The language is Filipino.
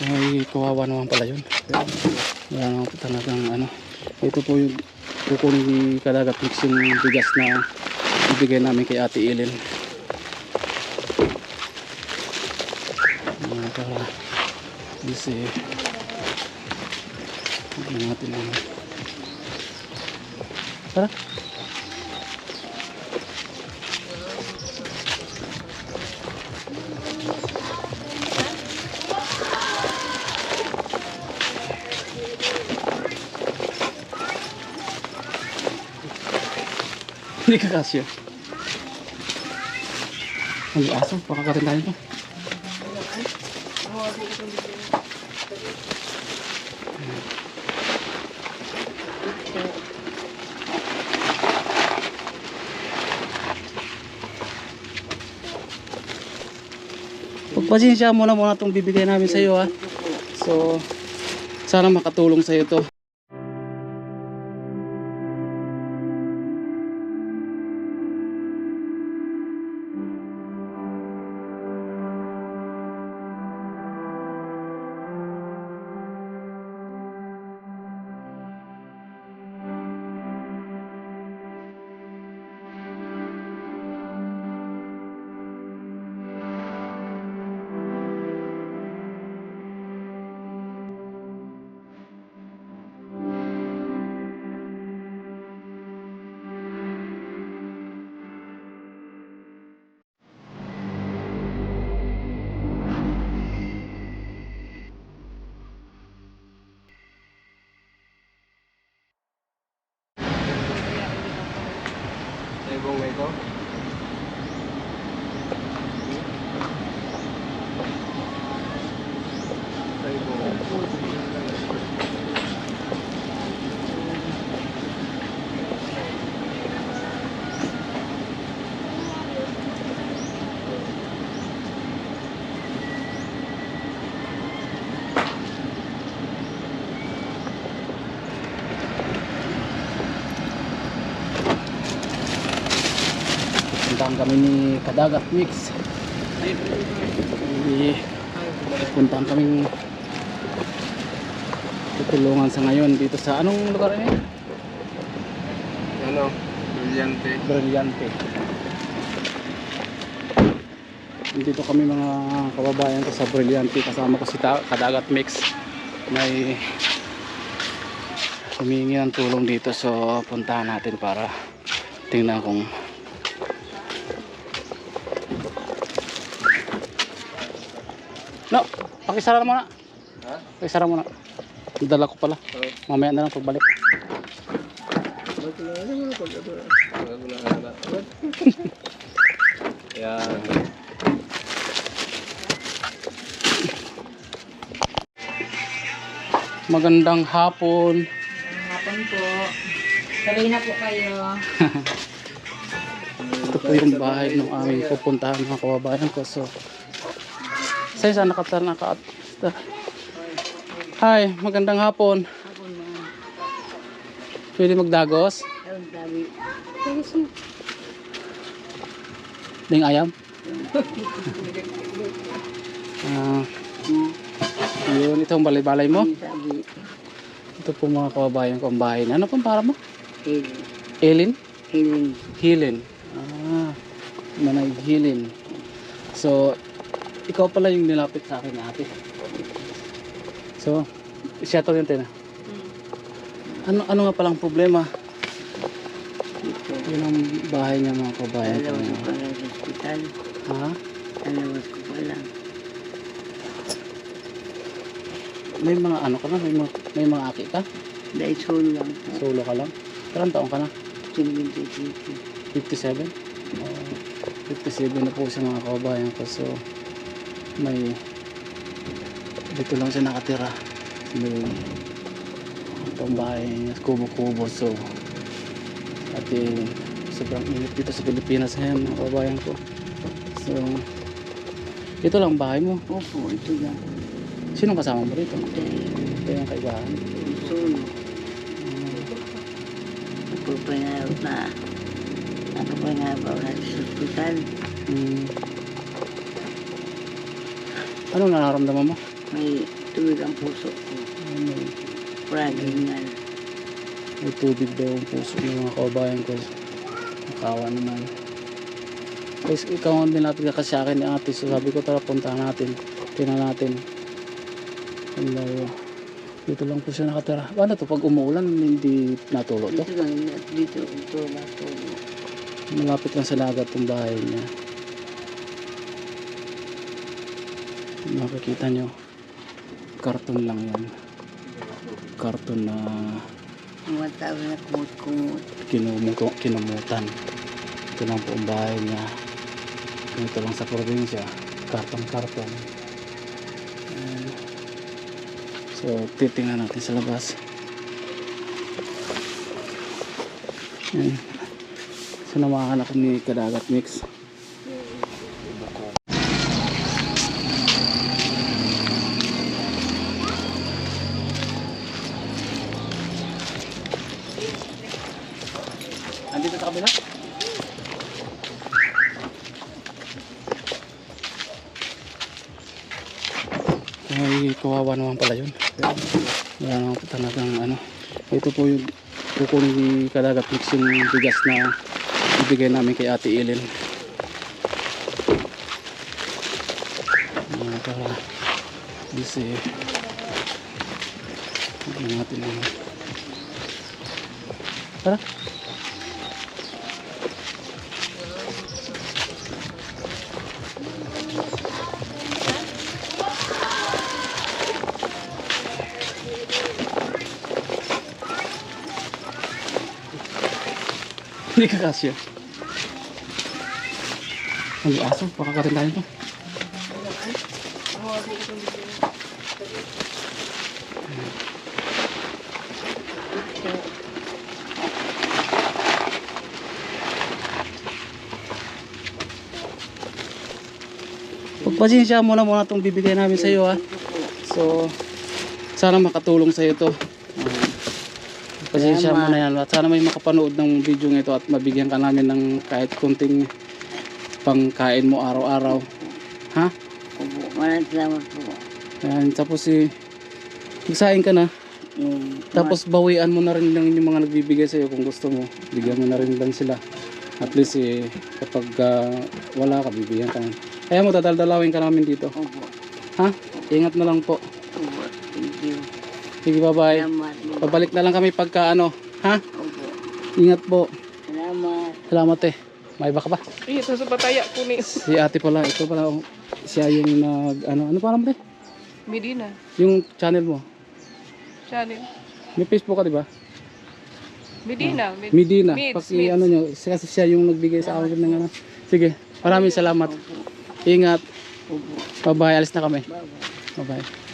Ay, kawawa naman pala yun. Wala naman po talagang ano. Ito po yung kukunin ni Kadagat Mix yung bigas na ibigay namin kay Ate Ellen. Mga para kasi natin ano. Tara. Hindi ka kasya. Ang aso, pakakarin tayo to. Pagpasensya muna muna itong bibigay namin sa iyo ha. So, sana makatulong sa iyo to. Ibong ito. Puntahan kami ni Kadagat Mix. Hindi puntahan kaming tutulungan sa ngayon dito sa anong lugar ini? Ano? Brilyante. Brillante. Dito kami mga kababayan ko sa Brillante kasama ko si Kadagat Mix. May humingi ng tulong dito so puntahan natin para tingnan kung No, pakisara mo na. Ha? Pakisara mo na. Dala ko pala. Oo. Mamaya na lang pagbalik. Yan. Magandang hapon. Hapon po. Sabay na po kayo. Ito po yung bahay ng aming pupuntahan mga kababayan ko. So, sa isa nakata naka Hi, magandang hapon. Pwede magdagos? Ding ayam? Ah, yun, itong balay-balay mo. Ito po mga kababayan ko ang bahay. Ano pong para mo? Healing. Elin? Healing. Hilin. Ah, Manay Hilin. So, ikaw pala yung nilapit sa akin ate. So, siya to yung tina. Ano, ano nga palang problema? Yun ang bahay niya mga kabayan. Alawas ko pala sa hospital. Ha? Alawas ko pala. May mga ano ka na? May mga, may mga aki ka? Dahil solo lang po. Solo ka lang? Ilang taong ka na? Sinibintay dito. 57? Oh, 57 na po siya mga kababayan ko. So, may dito lang siya nakatira. May itong bahay niya, kubo-kubo. So, at eh, sobrang init dito sa Pilipinas ngayon mga kababayan ko. So, ito lang bahay mo. Opo, ito lang. Sino kasama mo rito? Ito yung kaibahan. solo. Nagpapangarap na. Nagpapangarap ako na sa hospital. Hmm. Ano nararamdaman mo? May tubig ang puso ko. May, Pragingan. may tubig daw ang puso ng mga kababayan ko. Nakawa naman. Guys, ikaw ang nilapit ka kasi akin ni ate. So sabi ko tara puntahan natin. Tingnan natin. Ang layo. Dito lang po siya nakatira. Paano to? Pag umuulan, hindi natulo to? Dito lang, dito, ito na ito. Malapit lang sa dagat yung bahay niya. Makikita nyo. Karton lang yan. Karton na kinumuto, kinumutan. Ito lang po ang bahay niya. Ganito lang sa probinsya. Karton-karton. Ayan. So, titingnan natin sa labas. Ayan. Sinamahan ako ni Kadagat Mix. Andito sa kabila? Ay, kawawa naman pala yun. Wala naman po talagang ano. Ito po yung kukunin ni Kadagat Mix yung bigas na ibigay namin kay Ate Ellen. Uh, para busy. Hindi natin ano. Tara. Hindi ka kasya. Ang aso, pakakarin tayo to. Pagpasensya mo na muna itong bibigay namin sa iyo ha. So, sana makatulong sa iyo to. Pasensya mo na yan. At sana may makapanood ng video ito at mabigyan ka namin ng kahit kunting pangkain mo araw-araw. Ha? Opo, maraming salamat po. Ayan, tapos si magsaing ka na. Mm, Tapos bawian mo na rin lang yung mga nagbibigay sa iyo kung gusto mo. Bigyan mo na rin lang sila. At least eh, kapag ah, wala ka, bibigyan ka na. Kaya mo, dadaldalawin ka namin dito. Opo, Ha? Ingat na lang po. opo, thank you. Sige, bye-bye. Pabalik na lang kami pagka ano. Ha? Opo, Ingat po. salamat. Salamat eh. May iba ka ba? Ito sa pataya ko ni Si ate pala, ito pala, oh, siya yung nag, ano, ano pa naman eh? Medina. Yung channel mo. Channel. May Facebook ka, di ba? Medina. Med- Medina. Mids, Mids. ano nyo, kasi siya yung nagbigay sa akin ng ano. Sige, maraming salamat. Opo, Ingat. opo. Bye-bye, alis na kami. Bye-bye. Bye-bye.